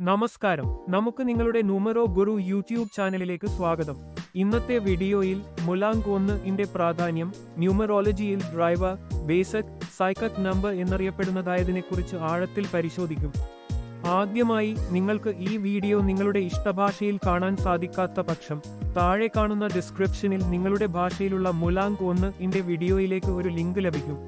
നമസ്കാരം. നമുക്ക് നിങ്ങളുടെ നുമറോ ഗുരു യൂട്യൂബ് ചാനലിലേക്ക് സ്വാഗതം. ഇന്നത്തെ വീഡിയോയിൽ മുലാങ് ഒന്ന് ഇന്റെ പ്രാധാന്യം ന്യൂമറോളജിയിൽ ഡ്രൈവർ ബേസക് സൈക്കക് നമ്പർ എന്നറിയപ്പെടുന്നതായതിനെക്കുറിച്ച് ആഴത്തിൽ പരിശോധിക്കും. ആദ്യമായി നിങ്ങൾക്ക് ഈ വീഡിയോ നിങ്ങളുടെ ഇഷ്ടഭാഷയിൽ കാണാൻ സാധിക്കാത്ത പക്ഷം താഴെ കാണുന്ന ഡിസ്ക്രിപ്ഷനിൽ നിങ്ങളുടെ ഭാഷയിലുള്ള മുലാങ് ഒന്ന് ഇന്റെ വീഡിയോയിലേക്ക് ഒരു ലിങ്ക് ലഭിക്കും.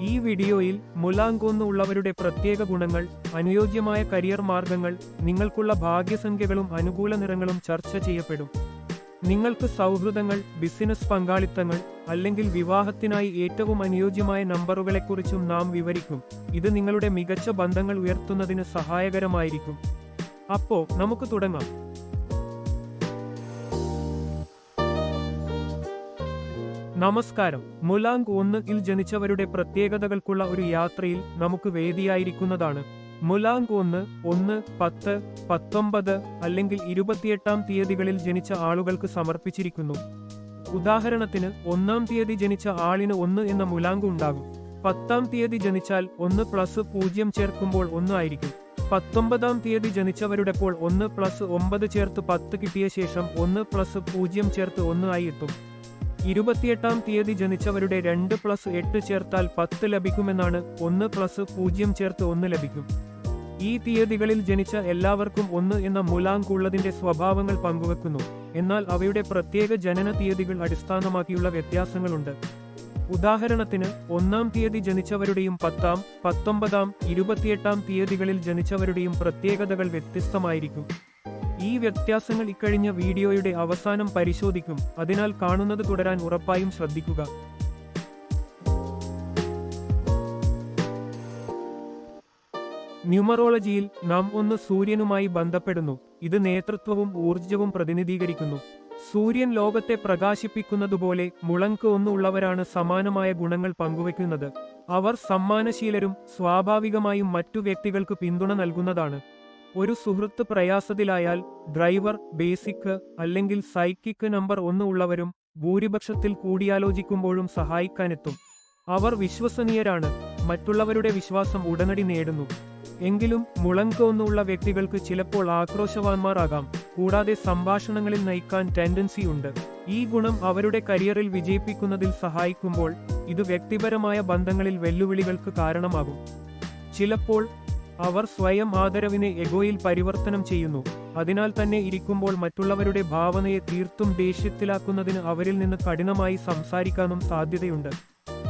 ഈ വീഡിയോയിൽ മുലാങ്കോന്ന് ഉള്ളവരുടെ പ്രത്യേക ഗുണങ്ങൾ അനുയോജ്യമായ കരിയർ മാർഗങ്ങൾ നിങ്ങൾക്കുള്ള ഭാഗ്യസംഖ്യകളും അനുകൂല നിറങ്ങളും ചർച്ച ചെയ്യപ്പെടും. നിങ്ങൾക്ക് സൗഹൃദങ്ങൾ ബിസിനസ് പങ്കാളിത്തങ്ങൾ അല്ലെങ്കിൽ വിവാഹത്തിനായി ഏറ്റവും അനുയോജ്യമായ നമ്പറുകളെക്കുറിച്ചും നാം വിവരിക്കും. ഇത് നിങ്ങളുടെ മികച്ച ബന്ധങ്ങൾ ഉയർത്തുന്നതിന് സഹായകരമായിരിക്കും. അപ്പോ നമുക്ക് തുടങ്ങാം. നമസ്കാരം. മുലാങ് ഒന്ന് ഇൽ ജനിച്ചവരുടെ പ്രത്യേകതകൾക്കുള്ള ഒരു യാത്രയിൽ നമുക്ക് വേദിയായിരിക്കുന്നതാണ്. മുലാങ് ഒന്ന് ഒന്ന് പത്ത് പത്തൊമ്പത് അല്ലെങ്കിൽ ഇരുപത്തിയെട്ടാം തീയതികളിൽ ജനിച്ച ആളുകൾക്ക് സമർപ്പിച്ചിരിക്കുന്നു. ഉദാഹരണത്തിന് ഒന്നാം തീയതി ജനിച്ച ആളിന് ഒന്ന് എന്ന മുലാങ് ഉണ്ടാകും. പത്താം തീയതി ജനിച്ചാൽ ഒന്ന് പ്ലസ് പൂജ്യം ചേർക്കുമ്പോൾ ഒന്ന് ആയിരിക്കും. പത്തൊമ്പതാം തീയതി ജനിച്ചവരുടെ പോൾ ഒന്ന് പ്ലസ് ഒമ്പത് ചേർത്ത് പത്ത് കിട്ടിയ ശേഷം ഒന്ന് പ്ലസ് പൂജ്യം ചേർത്ത് ഒന്ന് ആയി എത്തും. ഇരുപത്തിയെട്ടാം തീയതി ജനിച്ചവരുടെ രണ്ട് പ്ലസ് എട്ട് ചേർത്താൽ പത്ത് ലഭിക്കുമെന്നാണ് ഒന്ന് പ്ലസ് പൂജ്യം ചേർത്ത് ഒന്ന് ലഭിക്കും. ഈ തീയതികളിൽ ജനിച്ച എല്ലാവർക്കും ഒന്ന് എന്ന മൂലാങ്കുള്ളതിന്റെ സ്വഭാവങ്ങൾ പങ്കുവെക്കുന്നു. എന്നാൽ അവയുടെ പ്രത്യേക ജനന തീയതികൾ അടിസ്ഥാനമാക്കിയുള്ള വ്യത്യാസങ്ങളുണ്ട്. ഉദാഹരണത്തിന് ഒന്നാം തീയതി ജനിച്ചവരുടെയും പത്താം പത്തൊമ്പതാം ഇരുപത്തിയെട്ടാം തീയതികളിൽ ജനിച്ചവരുടെയും പ്രത്യേകതകൾ വ്യത്യസ്തമായിരിക്കും. ഈ വ്യത്യാസങ്ങൾ ഇക്കഴിഞ്ഞ വീഡിയോയുടെ അവസാനം പരിശോധിക്കും. അതിനാൽ കാണുന്നത് തുടരാൻ ഉറപ്പായും ശ്രദ്ധിക്കുക. ന്യൂമറോളജിയിൽ നാം ഒന്ന് സൂര്യനുമായി ബന്ധപ്പെടുന്നു. ഇത് നേതൃത്വവും ഊർജവും പ്രതിനിധീകരിക്കുന്നു. സൂര്യൻ ലോകത്തെ പ്രകാശിപ്പിക്കുന്നതുപോലെ മുളങ്ക് ഒന്നുള്ളവരാണ് സമാനമായ ഗുണങ്ങൾ പങ്കുവെക്കുന്നത് അവർ സമ്മാനശീലരും സ്വാഭാവികമായും മറ്റു വ്യക്തികൾക്ക് പിന്തുണ നൽകുന്നതാണ്. ഒരു സുഹൃത്ത് പ്രയാസത്തിലായാൽ ഡ്രൈവർ ബേസിക് അല്ലെങ്കിൽ സൈക്കിക് നമ്പർ ഒന്ന് ഉള്ളവരും ഭൂരിപക്ഷത്തിൽ കൂടിയാലോചിക്കുമ്പോഴും സഹായിക്കാനെത്തും. അവർ വിശ്വസനീയരാണ് മറ്റുള്ളവരുടെ വിശ്വാസം ഉടനടി നേടുന്നു. എങ്കിലും മുളങ്ക ഒന്നുള്ള വ്യക്തികൾക്ക് ചിലപ്പോൾ ആക്രോശവാന്മാരാകാം കൂടാതെ സംഭാഷണങ്ങളിൽ നയിക്കാൻ ടെൻഡൻസി ഉണ്ട് ഈ ഗുണം അവരുടെ കരിയറിൽ വിജയിപ്പിക്കുന്നതിൽ സഹായിക്കുമ്പോൾ ഇത് വ്യക്തിപരമായ ബന്ധങ്ങളിൽ വെല്ലുവിളികൾക്ക് കാരണമാകും. ചിലപ്പോൾ അവർ സ്വയം ആദരവിനെ എഗോയിൽ പരിവർത്തനം ചെയ്യുന്നു. അതിനാൽ തന്നെ ഇരിക്കുമ്പോൾ മറ്റുള്ളവരുടെ ഭാവനയെ തീർത്തും ദേഷ്യത്തിലാക്കുന്നതിന് അവരിൽ നിന്ന് കഠിനമായി സംസാരിക്കാനും സാധ്യതയുണ്ട്.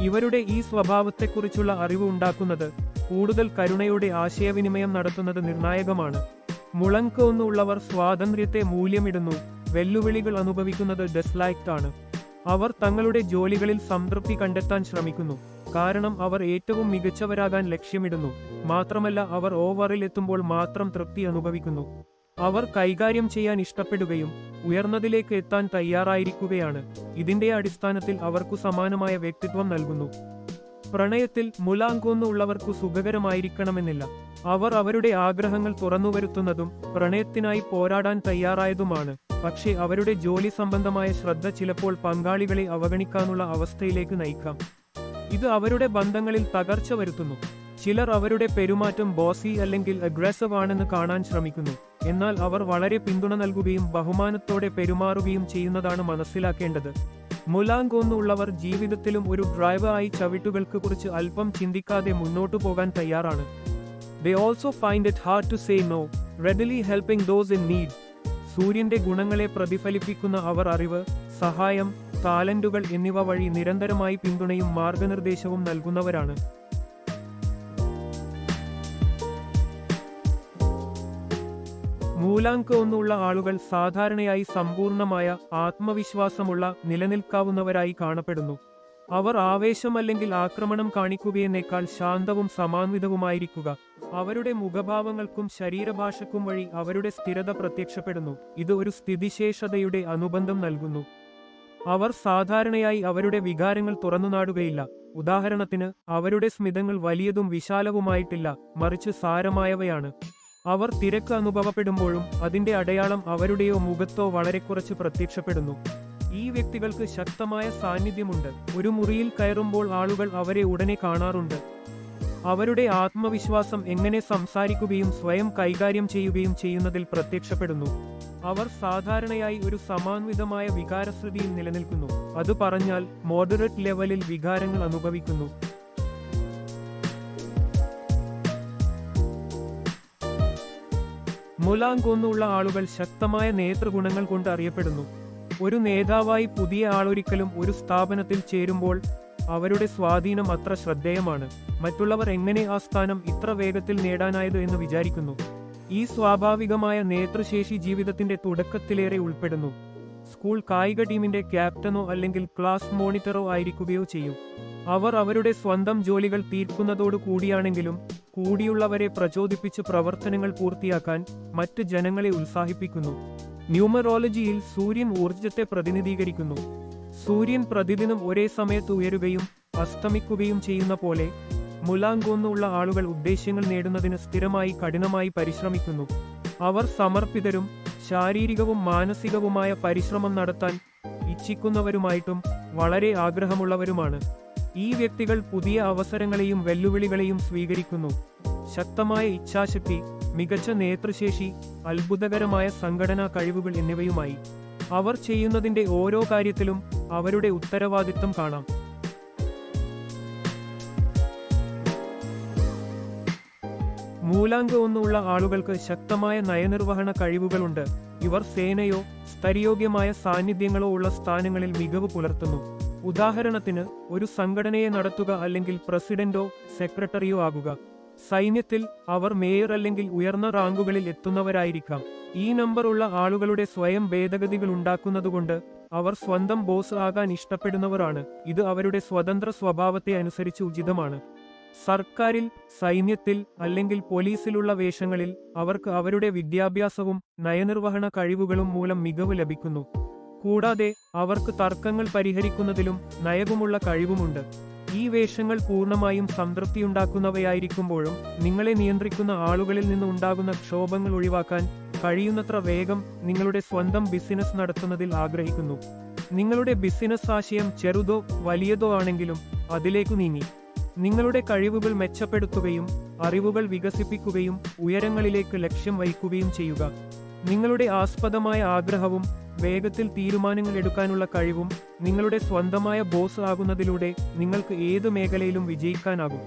ഇവരുടെ ഈ സ്വഭാവത്തെക്കുറിച്ചുള്ള അറിവ് ഉണ്ടാക്കുന്നത് കൂടുതൽ കരുണയുടെ ആശയവിനിമയം നടത്തുന്നത് നിർണായകമാണ്. മുളങ്ക് ഒന്നുള്ളവർ സ്വാതന്ത്ര്യത്തെ മൂല്യമിടുന്നു വെല്ലുവിളികൾ അനുഭവിക്കുന്നത് ഡെസ്ലൈക്ട് ആണ്. അവർ തങ്ങളുടെ ജോലികളിൽ സംതൃപ്തി കണ്ടെത്താൻ ശ്രമിക്കുന്നു കാരണം അവർ ഏറ്റവും മികച്ചവരാകാൻ ലക്ഷ്യമിടുന്നു. മാത്രമല്ല അവർ ഓവറിൽ എത്തുമ്പോൾ മാത്രം തൃപ്തി അനുഭവിക്കുന്നു. അവർ കൈകാര്യം ചെയ്യാൻ ഇഷ്ടപ്പെടുകയും ഉയർന്നതിലേക്ക് എത്താൻ തയ്യാറായിരിക്കുകയാണ്. ഇതിന്റെ അടിസ്ഥാനത്തിൽ അവർക്കു സമാനമായ വ്യക്തിത്വം നൽകുന്നു. പ്രണയത്തിൽ മുലാങ്കൊന്നുള്ളവർക്കു സുഖകരമായിരിക്കണമെന്നില്ല. അവർ അവരുടെ ആഗ്രഹങ്ങൾ തുറന്നുവരുത്തുന്നതും പ്രണയത്തിനായി പോരാടാൻ തയ്യാറായതുമാണ്. പക്ഷേ അവരുടെ ജോലി സംബന്ധമായ ശ്രദ്ധ ചിലപ്പോൾ പങ്കാളികളെ അവഗണിക്കാനുള്ള അവസ്ഥയിലേക്ക് നയിക്കാം. ഇത് അവരുടെ ബന്ധങ്ങളിൽ തകർച്ച വരുത്തുന്നു. ചിലർ അവരുടെ പെരുമാറ്റം ബോസി അല്ലെങ്കിൽ അഗ്രസീവ് ആണെന്ന് കാണാൻ ശ്രമിക്കുന്നു. എന്നാൽ അവർ വളരെ പിന്തുണ നൽകുകയും ബഹുമാനത്തോടെ പെരുമാറുകയും ചെയ്യുന്നതാണ് മനസ്സിലാക്കേണ്ടത്. മുലാങ്കോന്നുള്ളവർ ജീവിതത്തിലും ഒരു ഡ്രൈവറായി ചവിട്ടുകൾക്ക് കുറിച്ച് അല്പം ചിന്തിക്കാതെ മുന്നോട്ടു പോകാൻ തയ്യാറാണ്. They also find it hard to say no readily helping those in need സൂര്യന്റെ ഗുണങ്ങളെ പ്രതിഫലിപ്പിക്കുന്ന അവർ അറിവ് സഹായം ടാലന്റുകൾ എന്നിവ വഴി നിരന്തരമായി പിന്തുണയും മാർഗനിർദ്ദേശവും നൽകുന്നവരാണ്. മൂലാങ്ക് ഒന്നുള്ള ആളുകൾ സാധാരണയായി സമ്പൂർണമായ ആത്മവിശ്വാസമുള്ള നിലനിൽക്കാവുന്നവരായി കാണപ്പെടുന്നു. അവർ ആവേശം അല്ലെങ്കിൽ ആക്രമണം കാണിക്കുകയെന്നേക്കാൾ ശാന്തവും സമാന്വിതവുമായിരിക്കുക. അവരുടെ മുഖഭാവങ്ങൾക്കും ശരീരഭാഷക്കും വഴി അവരുടെ സ്ഥിരത പ്രത്യക്ഷപ്പെടുന്നു. ഇത് ഒരു സ്ഥിതിശേഷതയുടെ അനുബന്ധം നൽകുന്നു. അവർ സാധാരണയായി അവരുടെ വികാരങ്ങൾ തുറന്നുനാടുകയില്ല ഉദാഹരണത്തിന് അവരുടെ സ്മിതങ്ങൾ വലിയതും വിശാലവുമായിട്ടില്ല. മറിച്ച് സാരമായവയാണ്. അവർ തിരക്ക് അനുഭവപ്പെടുമ്പോഴും അതിന്റെ അടയാളം അവരുടെയോ മുഖത്തോ വളരെ കുറച്ച് പ്രത്യക്ഷപ്പെടുന്നു. ഈ വ്യക്തികൾക്ക് ശക്തമായ സാന്നിധ്യമുണ്ട്. ഒരു മുറിയിൽ കയറുമ്പോൾ ആളുകൾ അവരെ ഉടനെ കാണാറുണ്ട്. അവരുടെ ആത്മവിശ്വാസം എങ്ങനെ സംസാരിക്കുകയും സ്വയം കൈകാര്യം ചെയ്യുകയും ചെയ്യുന്നതിൽ പ്രത്യക്ഷപ്പെടുന്നു. അവർ സാധാരണയായി ഒരു സമാൻവിതമായ വികാരശ്രുതിയിൽ നിലനിൽക്കുന്നു. അത് പറഞ്ഞാൽ മോഡറേറ്റ് ലെവലിൽ വികാരങ്ങൾ അനുഭവിക്കുന്നു. മുലാങ് ഒന്നുള്ള ആളുകൾ ശക്തമായ നേതൃഗുണങ്ങൾ കൊണ്ട് അറിയപ്പെടുന്നു. ഒരു നേതാവായി പുതിയ ആളൊരിക്കലും ഒരു സ്ഥാപനത്തിൽ ചേരുമ്പോൾ അവരുടെ സ്വാധീനം അത്ര ശ്രദ്ധേയമാണ്. മറ്റുള്ളവർ എങ്ങനെ ആ സ്ഥാനം ഇത്ര വേഗത്തിൽ നേടാനായത് എന്ന് വിചാരിക്കുന്നു. ഈ സ്വാഭാവികമായ നേതൃശേഷി ജീവിതത്തിന്റെ തുടക്കത്തിലേറെ ഉൾപ്പെടുന്നു. സ്കൂൾ കായിക ടീമിന്റെ ക്യാപ്റ്റനോ അല്ലെങ്കിൽ ക്ലാസ് മോണിറ്ററോ ആയിരിക്കുകയോ ചെയ്യും. അവർ അവരുടെ സ്വന്തം ജോലികൾ തീർക്കുന്നതോടു കൂടിയാണെങ്കിലും കൂടിയുള്ളവരെ പ്രചോദിപ്പിച്ച് പ്രവർത്തനങ്ങൾ പൂർത്തിയാക്കാൻ മറ്റ് ജനങ്ങളെ ഉത്സാഹിപ്പിക്കുന്നു. ന്യൂമറോളജിയിൽ സൂര്യൻ ഊർജത്തെ പ്രതിനിധീകരിക്കുന്നു. സൂര്യൻ പ്രതിദിനം ഒരേ സമയത്ത് ഉയരുകയും അസ്തമിക്കുകയും ചെയ്യുന്ന പോലെ മുലാങ്കോന്നുള്ള ആളുകൾ ഉദ്ദേശ്യങ്ങൾ നേടുന്നതിന് സ്ഥിരമായി കഠിനമായി പരിശ്രമിക്കുന്നു. അവർ സമർപ്പിതരും ശാരീരികവും മാനസികവുമായ പരിശ്രമം നടത്താൻ ഇച്ഛിക്കുന്നവരുമായിട്ടും വളരെ ആഗ്രഹമുള്ളവരുമാണ്. ഈ വ്യക്തികൾ പുതിയ അവസരങ്ങളെയും വെല്ലുവിളികളെയും സ്വീകരിക്കുന്നു. ശക്തമായ ഇച്ഛാശക്തി മികച്ച നേതൃശേഷി അത്ഭുതകരമായ സംഘടനാ കഴിവുകൾ എന്നിവയുമായി അവർ ചെയ്യുന്നതിന്റെ ഓരോ കാര്യത്തിലും അവരുടെ ഉത്തരവാദിത്തം കാണാം. മൂലാങ്ക ഒന്നുള്ള ആളുകൾക്ക് ശക്തമായ നയനിർവഹണ കഴിവുകളുണ്ട്. ഇവർ സേനയോ സ്ഥരയോഗ്യമായ സാന്നിധ്യങ്ങളോ ഉള്ള സ്ഥാനങ്ങളിൽ മികവ് പുലർത്തുന്നു. ഉദാഹരണത്തിന് ഒരു സംഘടനയെ നടത്തുക അല്ലെങ്കിൽ പ്രസിഡന്റോ സെക്രട്ടറിയോ ആകുക. സൈന്യത്തിൽ അവർ മേയർ അല്ലെങ്കിൽ ഉയർന്ന റാങ്കുകളിൽ എത്തുന്നവരായിരിക്കാം. ഈ നമ്പറുള്ള ആളുകളുടെ സ്വയം ഭേദഗതികൾ ഉണ്ടാക്കുന്നതുകൊണ്ട് അവർ സ്വന്തം ബോസ് ആകാൻ ഇഷ്ടപ്പെടുന്നവരാണ്. ഇത് അവരുടെ സ്വതന്ത്ര സ്വഭാവത്തെ അനുസരിച്ച് ഉചിതമാണ്. സർക്കാരിൽ സൈന്യത്തിൽ അല്ലെങ്കിൽ പോലീസിലുള്ള വേഷങ്ങളിൽ അവർക്ക് അവരുടെ വിദ്യാഭ്യാസവും നയനിർവഹണ കഴിവുകളും മൂലം മികവ് ലഭിക്കുന്നു. കൂടാതെ അവർക്ക് തർക്കങ്ങൾ പരിഹരിക്കുന്നതിലും നയവുമുള്ള കഴിവുമുണ്ട്. ഈ വേഷങ്ങൾ പൂർണമായും സംതൃപ്തിയുണ്ടാക്കുന്നവയായിരിക്കുമ്പോഴും നിങ്ങളെ നിയന്ത്രിക്കുന്ന ആളുകളിൽ നിന്ന് ഉണ്ടാകുന്ന ക്ഷോഭങ്ങൾ ഒഴിവാക്കാൻ കഴിയുന്നത്ര വേഗം നിങ്ങളുടെ സ്വന്തം ബിസിനസ് നടത്തുന്നതിൽ ആഗ്രഹിക്കുന്നു. നിങ്ങളുടെ ബിസിനസ് ആശയം ചെറുതോ വലിയതോ ആണെങ്കിലും അതിലേക്കു നീങ്ങി. നിങ്ങളുടെ കഴിവുകൾ മെച്ചപ്പെടുത്തുകയും അറിവുകൾ വികസിപ്പിക്കുകയും ഉയരങ്ങളിലേക്ക് ലക്ഷ്യം വഹിക്കുകയും ചെയ്യുക. നിങ്ങളുടെ ആസ്പദമായ ആഗ്രഹവും വേഗത്തിൽ തീരുമാനങ്ങൾ എടുക്കാനുള്ള കഴിവും നിങ്ങളുടെ സ്വന്തമായ ബോസ് ആകുന്നതിലൂടെ നിങ്ങൾക്ക് ഏത് മേഖലയിലും വിജയിക്കാനാകും.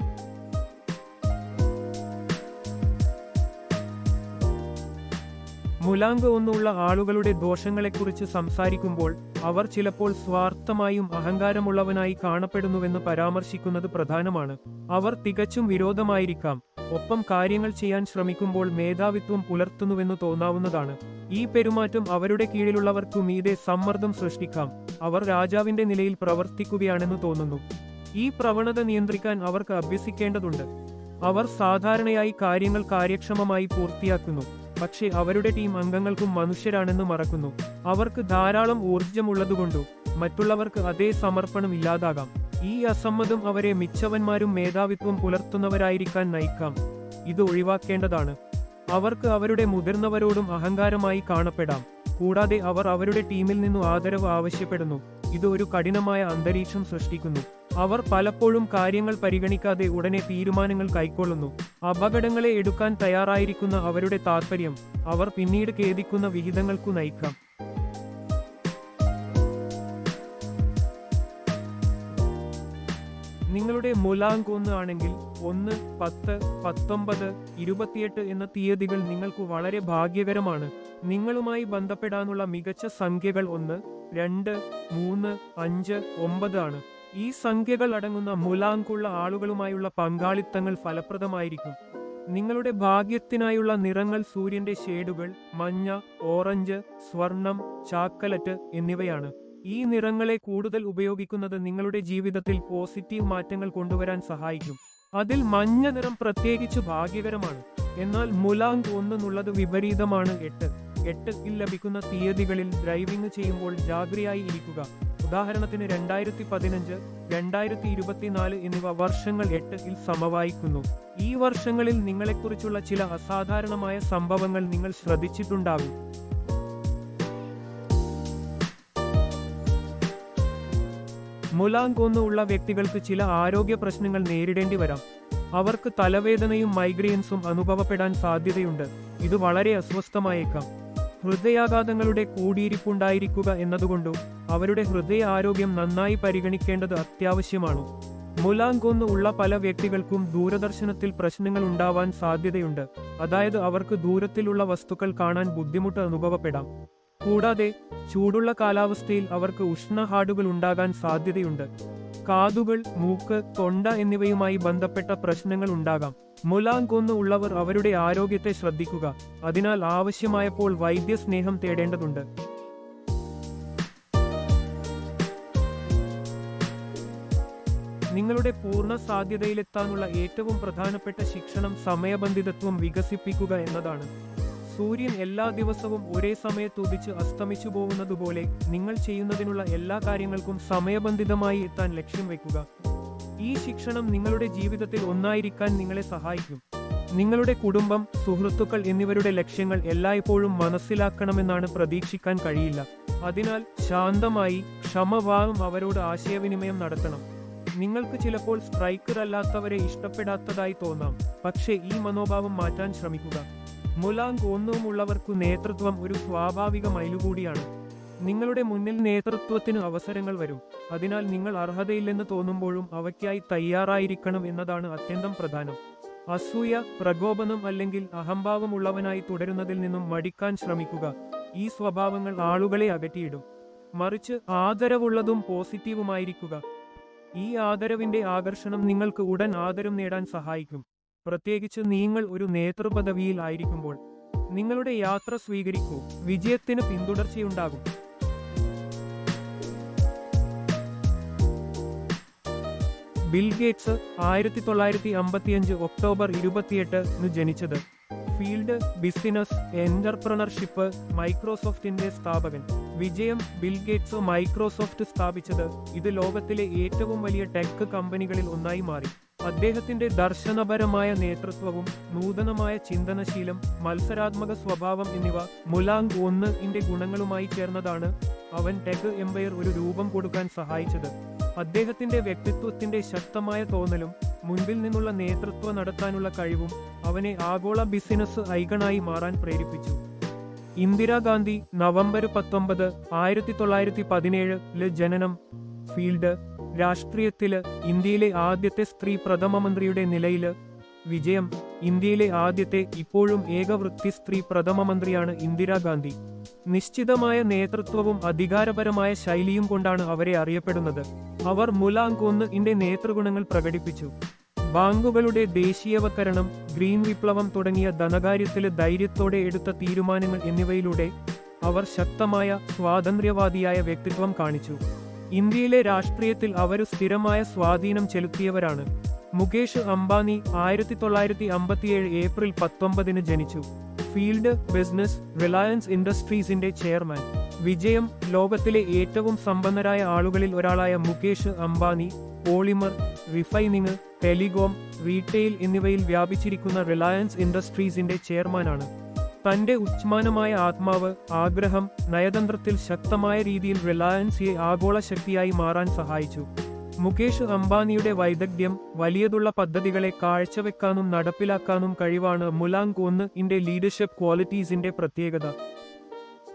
മുലാങ്ക് ഒന്നുള്ള ആളുകളുടെ ദോഷങ്ങളെക്കുറിച്ച് സംസാരിക്കുമ്പോൾ അവർ ചിലപ്പോൾ സ്വാർത്ഥമായും അഹങ്കാരമുള്ളവനായി കാണപ്പെടുന്നുവെന്ന് പരാമർശിക്കുന്നത് പ്രധാനമാണ്. അവർ തികച്ചും വിരോധമായിരിക്കാം. ഒപ്പം കാര്യങ്ങൾ ചെയ്യാൻ ശ്രമിക്കുമ്പോൾ മേധാവിത്വം പുലർത്തുന്നുവെന്ന് തോന്നാവുന്നതാണ്. ഈ പെരുമാറ്റം അവരുടെ കീഴിലുള്ളവർക്കു മീതെ സമ്മർദ്ദം സൃഷ്ടിക്കാം. അവർ രാജാവിന്റെ നിലയിൽ പ്രവർത്തിക്കുകയാണെന്ന് തോന്നുന്നു. ഈ പ്രവണത നിയന്ത്രിക്കാൻ അവർക്ക് അഭ്യസിക്കേണ്ടതുണ്ട്. അവർ സാധാരണയായി കാര്യങ്ങൾ കാര്യക്ഷമമായി പൂർത്തിയാക്കുന്നു. പക്ഷേ അവരുടെ ടീം അംഗങ്ങൾക്കും മനുഷ്യരാണെന്ന് മറക്കുന്നു. അവർക്ക് ധാരാളം ഊർജമുള്ളതുകൊണ്ടു മറ്റുള്ളവർക്ക് അതേ സമർപ്പണം ഇല്ലാതാകാം. ഈ അസമ്മതം അവരെ മിച്ചവന്മാരും മേധാവിത്വം പുലർത്തുന്നവരായിരിക്കാൻ നയിക്കാം. ഇത് ഒഴിവാക്കേണ്ടതാണ്. അവർക്ക് അവരുടെ മുതിർന്നവരോടും അഹങ്കാരമായി കാണപ്പെടാം. കൂടാതെ അവർ അവരുടെ ടീമിൽ നിന്നു ആദരവ് ആവശ്യപ്പെടുന്നു. ഇത് ഒരു കഠിനമായ അന്തരീക്ഷം സൃഷ്ടിക്കുന്നു. അവർ പലപ്പോഴും കാര്യങ്ങൾ പരിഗണിക്കാതെ ഉടനെ തീരുമാനങ്ങൾ കൈക്കൊള്ളുന്നു. അപകടങ്ങളെ എടുക്കാൻ തയ്യാറായിരിക്കുന്ന അവരുടെ താൽപ്പര്യം അവർ പിന്നീട് ഖേദിക്കുന്ന വിഹിതങ്ങൾക്കു നയിക്കാം. നിങ്ങളുടെ മുലാങ്ക് ഒന്ന് ആണെങ്കിൽ ഒന്ന് പത്ത് പത്തൊമ്പത് ഇരുപത്തിയെട്ട് എന്ന തീയതികൾ നിങ്ങൾക്ക് വളരെ ഭാഗ്യകരമാണ്. നിങ്ങളുമായി ബന്ധപ്പെടാനുള്ള മികച്ച സംഖ്യകൾ ഒന്ന് രണ്ട് മൂന്ന് അഞ്ച് ആണ്. ഈ സംഖ്യകൾ അടങ്ങുന്ന മുലാങ്കുള്ള ആളുകളുമായുള്ള പങ്കാളിത്തങ്ങൾ ഫലപ്രദമായിരിക്കും. നിങ്ങളുടെ ഭാഗ്യത്തിനായുള്ള നിറങ്ങൾ സൂര്യന്റെ ഷേഡുകൾ മഞ്ഞ ഓറഞ്ച് സ്വർണം ചാക്കലറ്റ് എന്നിവയാണ്. ഈ നിറങ്ങളെ കൂടുതൽ ഉപയോഗിക്കുന്നത് നിങ്ങളുടെ ജീവിതത്തിൽ പോസിറ്റീവ് മാറ്റങ്ങൾ കൊണ്ടുവരാൻ സഹായിക്കും. അതിൽ മഞ്ഞ നിറം പ്രത്യേകിച്ച് ഭാഗ്യകരമാണ്. എന്നാൽ മുലാങ് ഒന്നെന്നുള്ളത് വിപരീതമാണ് എട്ട്. എട്ടിൽ ലഭിക്കുന്ന തീയതികളിൽ ഡ്രൈവിംഗ് ചെയ്യുമ്പോൾ ജാഗ്രയായി ഇരിക്കുക. ഉദാഹരണത്തിന് രണ്ടായിരത്തി പതിനഞ്ച് രണ്ടായിരത്തി ഇരുപത്തിനാല് എന്നിവ വർഷങ്ങൾ എട്ടിൽ സമവായിക്കുന്നു. ഈ വർഷങ്ങളിൽ നിങ്ങളെക്കുറിച്ചുള്ള ചില അസാധാരണമായ സംഭവങ്ങൾ നിങ്ങൾ ശ്രദ്ധിച്ചിട്ടുണ്ടാകും മുലാങ്ക് ഒന്ന് ഉള്ള വ്യക്തികൾക്ക് ചില ആരോഗ്യ പ്രശ്നങ്ങൾ നേരിടേണ്ടി വരാം. അവർക്ക് തലവേദനയും മൈഗ്രെയിൻസും അനുഭവപ്പെടാൻ സാധ്യതയുണ്ട്. ഇത് വളരെ അസ്വസ്ഥമായേക്കാം. ഹൃദയാഘാതങ്ങളുടെ കൂടിയിരിപ്പുണ്ടായിരിക്കുക എന്നതുകൊണ്ടും അവരുടെ ഹൃദയ ആരോഗ്യം നന്നായി പരിഗണിക്കേണ്ടത് അത്യാവശ്യമാണ്. മുലാങ്കൊന്ന് ഉള്ള പല വ്യക്തികൾക്കും ദൂരദർശനത്തിൽ പ്രശ്നങ്ങൾ ഉണ്ടാവാൻ സാധ്യതയുണ്ട്. അതായത് അവർക്ക് ദൂരത്തിലുള്ള വസ്തുക്കൾ കാണാൻ ബുദ്ധിമുട്ട് അനുഭവപ്പെടാം. കൂടാതെ ചൂടുള്ള കാലാവസ്ഥയിൽ അവർക്ക് ഉഷ്ണഹാടുകൾ ഉണ്ടാകാൻ സാധ്യതയുണ്ട്. കാതുകൾ മൂക്ക് തൊണ്ട എന്നിവയുമായി ബന്ധപ്പെട്ട പ്രശ്നങ്ങൾ ഉണ്ടാകാം. മുലാങ്കൊന്ന് ഉള്ളവർ അവരുടെ ആരോഗ്യത്തെ ശ്രദ്ധിക്കുക. അതിനാൽ ആവശ്യമായപ്പോൾ വൈദ്യസ്നേഹം തേടേണ്ടതുണ്ട്. നിങ്ങളുടെ പൂർണ സാധ്യതയിലെത്താനുള്ള ഏറ്റവും പ്രധാനപ്പെട്ട ശിക്ഷണം സമയബന്ധിതത്വം വികസിപ്പിക്കുക എന്നതാണ്. സൂര്യൻ എല്ലാ ദിവസവും ഒരേ സമയത്ത് ഉദിച്ച് അസ്തമിച്ചു പോകുന്നതുപോലെ നിങ്ങൾ ചെയ്യുന്നതിനുള്ള എല്ലാ കാര്യങ്ങൾക്കും സമയബന്ധിതമായി എത്താൻ ലക്ഷ്യം വെക്കുക. ഈ ശിക്ഷണം നിങ്ങളുടെ ജീവിതത്തിൽ ഒന്നായിരിക്കാൻ നിങ്ങളെ സഹായിക്കും. നിങ്ങളുടെ കുടുംബം സുഹൃത്തുക്കൾ എന്നിവരുടെ ലക്ഷ്യങ്ങൾ എല്ലായ്പ്പോഴും മനസ്സിലാക്കണമെന്നാണ് പ്രതീക്ഷിക്കാൻ കഴിയില്ല. അതിനാൽ ശാന്തമായി ക്ഷമഭാവം അവരോട് ആശയവിനിമയം നടത്തണം. നിങ്ങൾക്ക് ചിലപ്പോൾ സ്ട്രൈക്കർ അല്ലാത്തവരെ ഇഷ്ടപ്പെടാത്തതായി തോന്നാം. പക്ഷേ ഈ മനോഭാവം മാറ്റാൻ ശ്രമിക്കുക. മുലാങ്ക് ഒന്നുമുള്ളവർക്കു നേതൃത്വം ഒരു സ്വാഭാവിക മൈലുകൂടിയാണ് നിങ്ങളുടെ മുന്നിൽ നേതൃത്വത്തിന് അവസരങ്ങൾ വരും. അതിനാൽ നിങ്ങൾ അർഹതയില്ലെന്ന് തോന്നുമ്പോഴും അവയ്ക്കായി തയ്യാറായിരിക്കണം എന്നതാണ് അത്യന്തം പ്രധാനം. അസൂയ പ്രകോപനം അല്ലെങ്കിൽ അഹംഭാവമുള്ളവനായി തുടരുന്നതിൽ നിന്നും മടിക്കാൻ ശ്രമിക്കുക. ഈ സ്വഭാവങ്ങൾ ആളുകളെ അകറ്റിയിടും. മറിച്ച് ആദരവുള്ളതും പോസിറ്റീവുമായിരിക്കുക. ഈ ആദരവിന്റെ ആകർഷണം നിങ്ങൾക്ക് ഉടൻ ആദരം നേടാൻ സഹായിക്കും. പ്രത്യേകിച്ച് നിങ്ങൾ ഒരു നേതൃപദവിയിൽ ആയിരിക്കുമ്പോൾ. നിങ്ങളുടെ യാത്ര സ്വീകരിക്കൂ. വിജയത്തിന് പിന്തുടർച്ചയുണ്ടാകും. ബിൽ ഗേറ്റ്സ് ആയിരത്തി തൊള്ളായിരത്തി അമ്പത്തിയഞ്ച് ഒക്ടോബർ ഇരുപത്തിയെട്ടിന് ജനിച്ചത്. ഫീൽഡ് ബിസിനസ് എന്റർപ്രണർഷിപ്പ് മൈക്രോസോഫ്റ്റിന്റെ സ്ഥാപകൻ. വിജയം ബിൽ ഗേറ്റ്സ് മൈക്രോസോഫ്റ്റ് സ്ഥാപിച്ചത് ഇത് ലോകത്തിലെ ഏറ്റവും വലിയ ടെക് കമ്പനികളിൽ ഒന്നായി മാറി. അദ്ദേഹത്തിന്റെ ദർശനപരമായ നേതൃത്വവും നൂതനമായ ചിന്തനശീലം മത്സരാത്മക സ്വഭാവം എന്നിവ മുലാങ് ഒന്ന് ഇന്റെ ഗുണങ്ങളുമായി ചേർന്നതാണ് അവൻ ടെക് എംപയർ ഒരു രൂപം കൊടുക്കാൻ സഹായിച്ചത്. അദ്ദേഹത്തിന്റെ വ്യക്തിത്വത്തിന്റെ ശക്തമായ തോന്നലും മുൻപിൽ നിന്നുള്ള നേതൃത്വം നടത്താനുള്ള കഴിവും അവനെ ആഗോള ബിസിനസ് ഐകണായി മാറാൻ പ്രേരിപ്പിച്ചു. ഇന്ദിരാഗാന്ധി നവംബർ പത്തൊമ്പത് ആയിരത്തി തൊള്ളായിരത്തി പതിനേഴിൽ ജനനം ഫീൽഡ് രാഷ്ട്രീയത്തിൽ ഇന്ത്യയിലെ ആദ്യത്തെ സ്ത്രീ പ്രഥമ മന്ത്രിയുടെ നിലയിൽ വിജയം. ഇന്ത്യയിലെ ആദ്യത്തെ ഇപ്പോഴും ഏകവൃത്തി സ്ത്രീ പ്രഥമമന്ത്രിയാണ് ഇന്ദിരാഗാന്ധി നിശ്ചിതമായ നേതൃത്വവും അധികാരപരമായ ശൈലിയും കൊണ്ടാണ് അവരെ അറിയപ്പെടുന്നത്. അവർ മുലാങ് കൊന്ന് ഇന്റെ നേതൃഗുണങ്ങൾ പ്രകടിപ്പിച്ചു. ബാങ്കുകളുടെ ദേശീയവത്കരണം ഗ്രീൻ വിപ്ലവം തുടങ്ങിയ ധനകാര്യത്തിൽ ധൈര്യത്തോടെ എടുത്ത തീരുമാനങ്ങൾ എന്നിവയിലൂടെ അവർ ശക്തമായ സ്വാതന്ത്ര്യവാദിയായ വ്യക്തിത്വം കാണിച്ചു. ഇന്ത്യയിലെ രാഷ്ട്രീയത്തിൽ അവർ സ്ഥിരമായ സ്വാധീനം ചെലുത്തിയവരാണ്. മുകേഷ് അംബാനി ആയിരത്തി തൊള്ളായിരത്തി അമ്പത്തിയേഴ് ഏപ്രിൽ പത്തൊമ്പതിന് ജനിച്ചു. ഫീൽഡ് ബിസിനസ് റിലയൻസ് ഇൻഡസ്ട്രീസിന്റെ ചെയർമാൻ. വിജയം ലോകത്തിലെ ഏറ്റവും സമ്പന്നരായ ആളുകളിൽ ഒരാളായ Mukesh Ambani polymer refining telecom retail എന്നിവയിൽ വ്യാപിച്ചിരിക്കുന്ന റിലയൻസ് ഇൻഡസ്ട്രീസിന്റെ ചെയർമാനാണ്. തന്റെ ഉച്ഛ്മാനമായ ആത്മാവ് ആഗ്രഹം നയതന്ത്രത്തിൽ ശക്തമായ രീതിയിൽ റിലയൻസിയെ ആഗോള ശക്തിയായി മാറാൻ സഹായിച്ചു. മുകേഷ് അംബാനിയുടെ വൈദഗ്ധ്യം വലിയതുള്ള പദ്ധതികളെ കാഴ്ചവെക്കാനും നടപ്പിലാക്കാനും കഴിവാണ് മുലാങ് ഒന്ന് ഇന്റെ ലീഡർഷിപ്പ് ക്വാളിറ്റീസിന്റെ പ്രത്യേകത.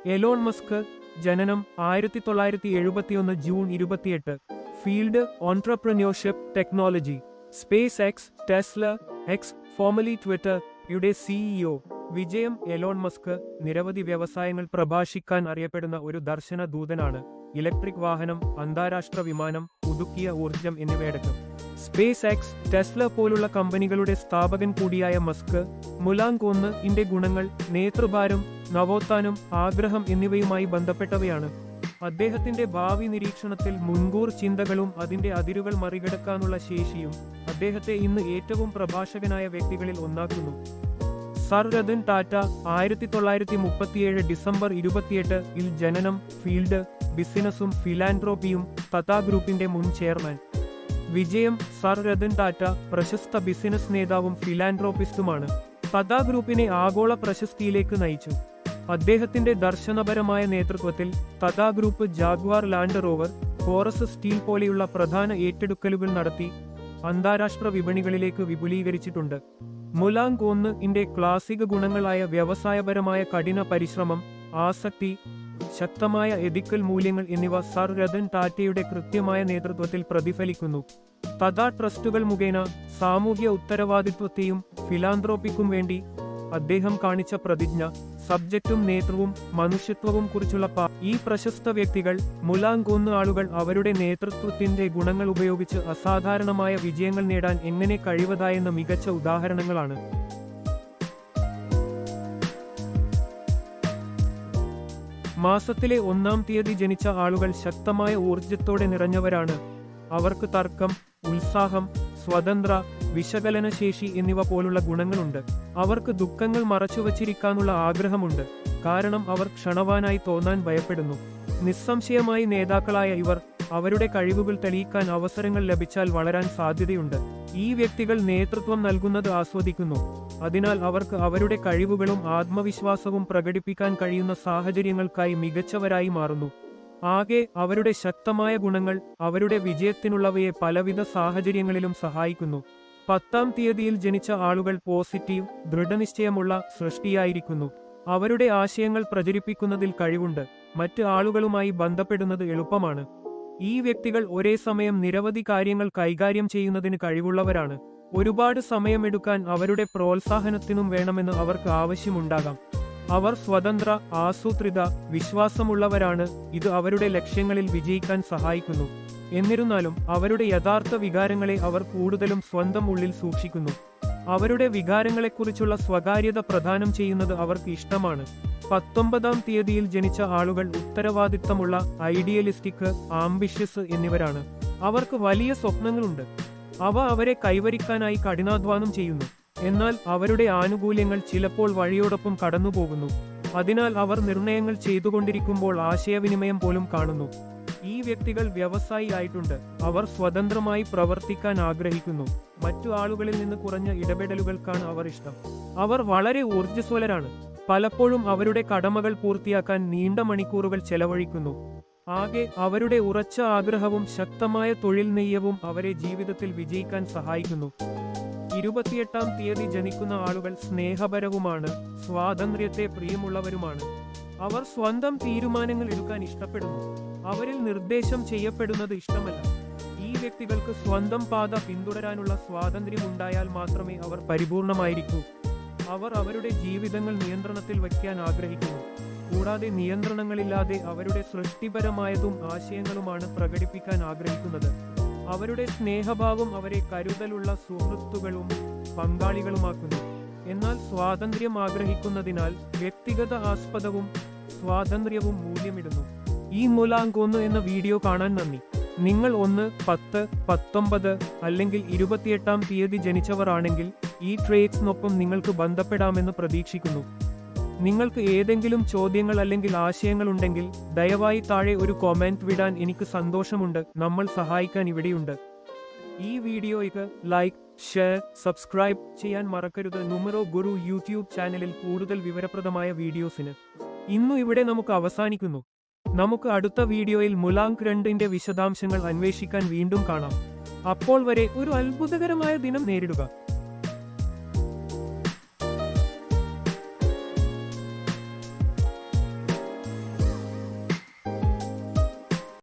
എലോൺ മസ്ക് ജനനം ആയിരത്തി തൊള്ളായിരത്തി എഴുപത്തിയൊന്ന് ജൂൺ ഇരുപത്തിയെട്ട്. Field entrepreneurship technology space X Tesla X formerly Twitter യുടെ സിഇഒ വിജയം എലോൺ മസ്ക് നിരവധി വ്യവസായങ്ങൾ പ്രഭാഷിക്കാൻ അറിയപ്പെടുന്ന ഒരു ദർശന ദൂതനാണ് ഇലക്ട്രിക് വാഹനം അന്താരാഷ്ട്ര വിമാനം പുതുക്കിയ ഊർജം എന്നിവയടക്കം. സ്പേസ് എക്സ് ടെസ്ല പോലുള്ള കമ്പനികളുടെ സ്ഥാപകൻ കൂടിയായ മസ്ക് മുലാങ് ഒന്ന് ഇന്റെ ഗുണങ്ങൾ നേതൃഭാരം നവോത്ഥാനം ആഗ്രഹം എന്നിവയുമായി ബന്ധപ്പെട്ടവയാണ്. അദ്ദേഹത്തിന്റെ ഭാവി നിരീക്ഷണത്തിൽ മുൻകൂർ ചിന്തകളും അതിന്റെ അതിരുകൾ മറികടക്കാനുള്ള ശേഷിയും അദ്ദേഹത്തെ ഇന്ന് ഏറ്റവും പ്രഭാഷകനായ വ്യക്തികളിൽ ഒന്നാക്കുന്നു. സർ ടാറ്റ ആയിരത്തി തൊള്ളായിരത്തി മുപ്പത്തിയേഴ് ഡിസംബർ ഇരുപത്തിയെട്ട് ഇൽ ജനനം ഫീൽഡ് ബിസിനസ്സും ഫിലാൻഡ്രോപ്പിയും തഥാ ഗ്രൂപ്പിന്റെ മുൻ ചെയർമാൻ. വിജയം സർ രതൻ ടാറ്റ പ്രശസ്ത ബിസിനസ് നേതാവും ഫിലാൻഡ്രോപ്പിസ്റ്റുമാണ് തഥാ ഗ്രൂപ്പിനെ ആഗോള പ്രശസ്തിയിലേക്ക് നയിച്ചു. അദ്ദേഹത്തിന്റെ ദർശനപരമായ നേതൃത്വത്തിൽ Tata group Jaguar Land Rover four s steel പോലെയുള്ള പ്രധാന ഏറ്റെടുക്കലുകൾ നടത്തി അന്താരാഷ്ട്ര വിപണികളിലേക്ക് വിപുലീകരിച്ചിട്ടുണ്ട്. മുലാങ് ഒന്ന് ഇന്റെ ക്ലാസിക ഗുണങ്ങളായ വ്യവസായപരമായ കഠിന പരിശ്രമം ആസക്തി ശക്തമായ എതിക്കൽ മൂല്യങ്ങൾ എന്നിവ സർ രതൻ ടാറ്റയുടെ കൃത്യമായ നേതൃത്വത്തിൽ പ്രതിഫലിക്കുന്നു. തഥാ ട്രസ്റ്റുകൾ മുഖേന സാമൂഹ്യ ഉത്തരവാദിത്വത്തെയും ഫിലാന്ത്രോപ്പിക്കും വേണ്ടി അദ്ദേഹം കാണിച്ച പ്രതിജ്ഞ സബ്ജക്റ്റും നേതൃവും മനുഷ്യത്വവും കുറിച്ചുള്ള പാ ഈ പ്രശസ്ത വ്യക്തികൾ മുലാങ്കൂന്ന് ആളുകൾ അവരുടെ നേതൃത്വത്തിന്റെ ഗുണങ്ങൾ ഉപയോഗിച്ച് അസാധാരണമായ വിജയങ്ങൾ നേടാൻ എങ്ങനെ കഴിവതായെന്ന മികച്ച ഉദാഹരണങ്ങളാണ്. മാസത്തിലെ ഒന്നാം തീയതി ജനിച്ച ആളുകൾ ശക്തമായ ഊർജത്തോടെ നിറഞ്ഞവരാണ്. അവർക്ക് തർക്കം ഉത്സാഹം സ്വതന്ത്ര വിശകലനശേഷി എന്നിവ പോലുള്ള ഗുണങ്ങളുണ്ട്. അവർക്ക് ദുഃഖങ്ങൾ മറച്ചുവച്ചിരിക്കാനുള്ള ആഗ്രഹമുണ്ട്. കാരണം അവർ ക്ഷണവാനായി തോന്നാൻ ഭയപ്പെടുന്നു. നിസ്സംശയമായി നേതാക്കളായ ഇവർ അവരുടെ കഴിവുകൾ തെളിയിക്കാൻ അവസരങ്ങൾ ലഭിച്ചാൽ വളരാൻ സാധ്യതയുണ്ട്. ഈ വ്യക്തികൾ നേതൃത്വം നൽകുന്നത് ആസ്വദിക്കുന്നു. അതിനാൽ അവർക്ക് അവരുടെ കഴിവുകളും ആത്മവിശ്വാസവും പ്രകടിപ്പിക്കാൻ കഴിയുന്ന സാഹചര്യങ്ങൾക്കായി മികച്ചവരായി മാറുന്നു. ആകെ അവരുടെ ശക്തമായ ഗുണങ്ങൾ അവരുടെ വിജയത്തിനുള്ളവയെ പലവിധ സാഹചര്യങ്ങളിലും സഹായിക്കുന്നു. പത്താം തീയതിയിൽ ജനിച്ച ആളുകൾ പോസിറ്റീവ് ദൃഢനിശ്ചയമുള്ള സൃഷ്ടിയായിരിക്കുന്നു. അവരുടെ ആശയങ്ങൾ പ്രചരിപ്പിക്കുന്നതിൽ കഴിവുണ്ട്. മറ്റ് ആളുകളുമായി ബന്ധപ്പെടുന്നത് എളുപ്പമാണ്. ഈ വ്യക്തികൾ ഒരേ സമയം നിരവധി കാര്യങ്ങൾ കൈകാര്യം ചെയ്യുന്നതിന് കഴിവുള്ളവരാണ്. ഒരുപാട് സമയമെടുക്കാൻ അവരുടെ പ്രോത്സാഹനത്തിനും വേണമെന്ന് അവർക്ക് ആവശ്യമുണ്ടാകാം. അവർ സ്വതന്ത്ര ആസൂത്രിത വിശ്വാസമുള്ളവരാണ്. ഇത് അവരുടെ ലക്ഷ്യങ്ങളിൽ വിജയിക്കാൻ സഹായിക്കുന്നു. എന്നിരുന്നാലും അവരുടെ യഥാർത്ഥ വികാരങ്ങളെ അവർ കൂടുതലും സ്വന്തം ഉള്ളിൽ സൂക്ഷിക്കുന്നു. അവരുടെ വികാരങ്ങളെക്കുറിച്ചുള്ള സ്വകാര്യത പ്രദാനം ചെയ്യുന്നത് അവർക്ക് ഇഷ്ടമാണ്. പത്തൊമ്പതാം തീയതിയിൽ ജനിച്ച ആളുകൾ ഉത്തരവാദിത്തമുള്ള ഐഡിയലിസ്റ്റിക് ആംബിഷ്യസ് എന്നിവരാണ്. അവർക്ക് വലിയ സ്വപ്നങ്ങളുണ്ട്. അവ അവരെ കൈവരിക്കാനായി കഠിനാധ്വാനം ചെയ്യുന്നു. എന്നാൽ അവരുടെ ആനുകൂല്യങ്ങൾ ചിലപ്പോൾ വഴിയോടൊപ്പം കടന്നുപോകുന്നു. അതിനാൽ അവർ നിർണയങ്ങൾ ചെയ്തുകൊണ്ടിരിക്കുമ്പോൾ ആശയവിനിമയം പോലും കാണുന്നു. ഈ വ്യക്തികൾ വ്യവസായി ആയിട്ടുണ്ട്. അവർ സ്വതന്ത്രമായി പ്രവർത്തിക്കാൻ ആഗ്രഹിക്കുന്നു. മറ്റു ആളുകളിൽ നിന്ന് കുറഞ്ഞ ഇടപെടലുകൾക്കാണ് അവർ ഇഷ്ടം. അവർ വളരെ ഊർജസ്വലരാണ്. പലപ്പോഴും അവരുടെ കടമകൾ പൂർത്തിയാക്കാൻ നീണ്ട മണിക്കൂറുകൾ ചെലവഴിക്കുന്നു. ആകെ അവരുടെ ഉറച്ച ആഗ്രഹവും ശക്തമായ തൊഴിൽ നെയ്യവും അവരെ ജീവിതത്തിൽ വിജയിക്കാൻ സഹായിക്കുന്നു. ഇരുപത്തിയെട്ടാം തീയതി ജനിക്കുന്ന ആളുകൾ സ്നേഹപരവുമാണ് സ്വാതന്ത്ര്യത്തെ പ്രിയമുള്ളവരുമാണ്. അവർ സ്വന്തം തീരുമാനങ്ങൾ എടുക്കാൻ ഇഷ്ടപ്പെടുന്നു. അവരിൽ നിർദ്ദേശം ചെയ്യപ്പെടുന്നത് ഇഷ്ടമല്ല. ഈ വ്യക്തികൾക്ക് സ്വന്തം പാത പിന്തുടരാനുള്ള സ്വാതന്ത്ര്യമുണ്ടായാൽ മാത്രമേ അവർ പരിപൂർണമായിരിക്കൂ. അവർ അവരുടെ ജീവിതങ്ങൾ നിയന്ത്രണത്തിൽ വയ്ക്കാൻ ആഗ്രഹിക്കുന്നു. കൂടാതെ നിയന്ത്രണങ്ങളില്ലാതെ അവരുടെ സൃഷ്ടിപരമായതും ആശയങ്ങളുമാണ് പ്രകടിപ്പിക്കാൻ ആഗ്രഹിക്കുന്നത്. അവരുടെ സ്നേഹഭാവം അവരെ കരുതലുള്ള സുഹൃത്തുക്കളും പങ്കാളികളുമാക്കുന്നു. എന്നാൽ സ്വാതന്ത്ര്യം ആഗ്രഹിക്കുന്നതിനാൽ വ്യക്തിഗത ആസ്പദവും സ്വാതന്ത്ര്യവും മൂല്യമിടുന്നു. ഈ മുലാങ്കോന്ന് എന്ന വീഡിയോ കാണാൻ നന്ദി. നിങ്ങൾ ഒന്ന് പത്ത് പത്തൊമ്പത് അല്ലെങ്കിൽ ഇരുപത്തിയെട്ടാം തീയതി ജനിച്ചവരാണെങ്കിൽ ഈ ട്രേക്സിനൊപ്പം നിങ്ങൾക്ക് ബന്ധപ്പെടാമെന്ന് പ്രതീക്ഷിക്കുന്നു. നിങ്ങൾക്ക് ഏതെങ്കിലും ചോദ്യങ്ങൾ അല്ലെങ്കിൽ ആശയങ്ങൾ ഉണ്ടെങ്കിൽ ദയവായി താഴെ ഒരു കോമെന്റ് വിടാൻ എനിക്ക് സന്തോഷമുണ്ട്. നമ്മൾ സഹായിക്കാൻ ഇവിടെയുണ്ട്. ഈ വീഡിയോയ്ക്ക് ലൈക്ക് ഷെയർ സബ്സ്ക്രൈബ് ചെയ്യാൻ മറക്കരുത്. നുമറോ ഗുരു യൂട്യൂബ് ചാനലിൽ കൂടുതൽ വിവരപ്രദമായ വീഡിയോസിന് ഇന്നു ഇവിടെ നമുക്ക് അവസാനിക്കുന്നു. നമുക്ക് അടുത്ത വീഡിയോയിൽ മുലാങ്ക് രണ്ടിന്റെ വിശദാംശങ്ങൾ അന്വേഷിക്കാൻ വീണ്ടും കാണാം. അപ്പോൾ വരെ ഒരു അത്ഭുതകരമായ ദിനം നേരിടുക.